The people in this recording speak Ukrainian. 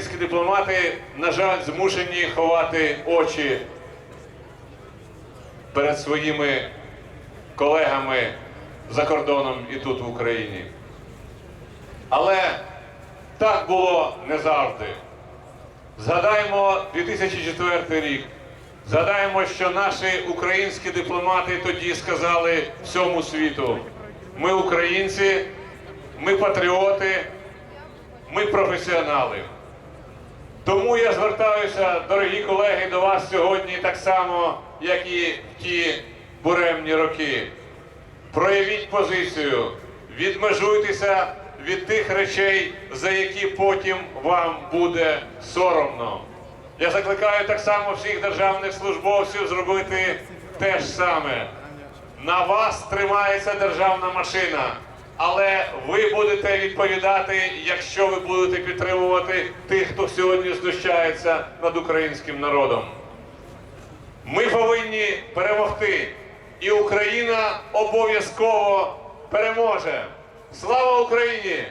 українські дипломати, на жаль, змушені ховати очі перед своїми колегами за кордоном і тут в Україні. Але так було не завжди. Згадаємо 2004 рік. Згадаємо, що наші українські дипломати тоді сказали всьому світу: ми українці, ми патріоти, ми професіонали. Тому я звертаюся, дорогі колеги, до вас сьогодні так само, як і в ті буремні роки. Проявіть позицію, відмежуйтеся від тих речей, за які потім вам буде соромно. Я закликаю так само всіх державних службовців зробити те ж саме. На вас тримається державна машина, але ви будете відповідати, якщо ви будете підтримувати тих, хто сьогодні знущається над українським народом. Ми повинні перемогти, і Україна обов'язково переможе. Слава Україні!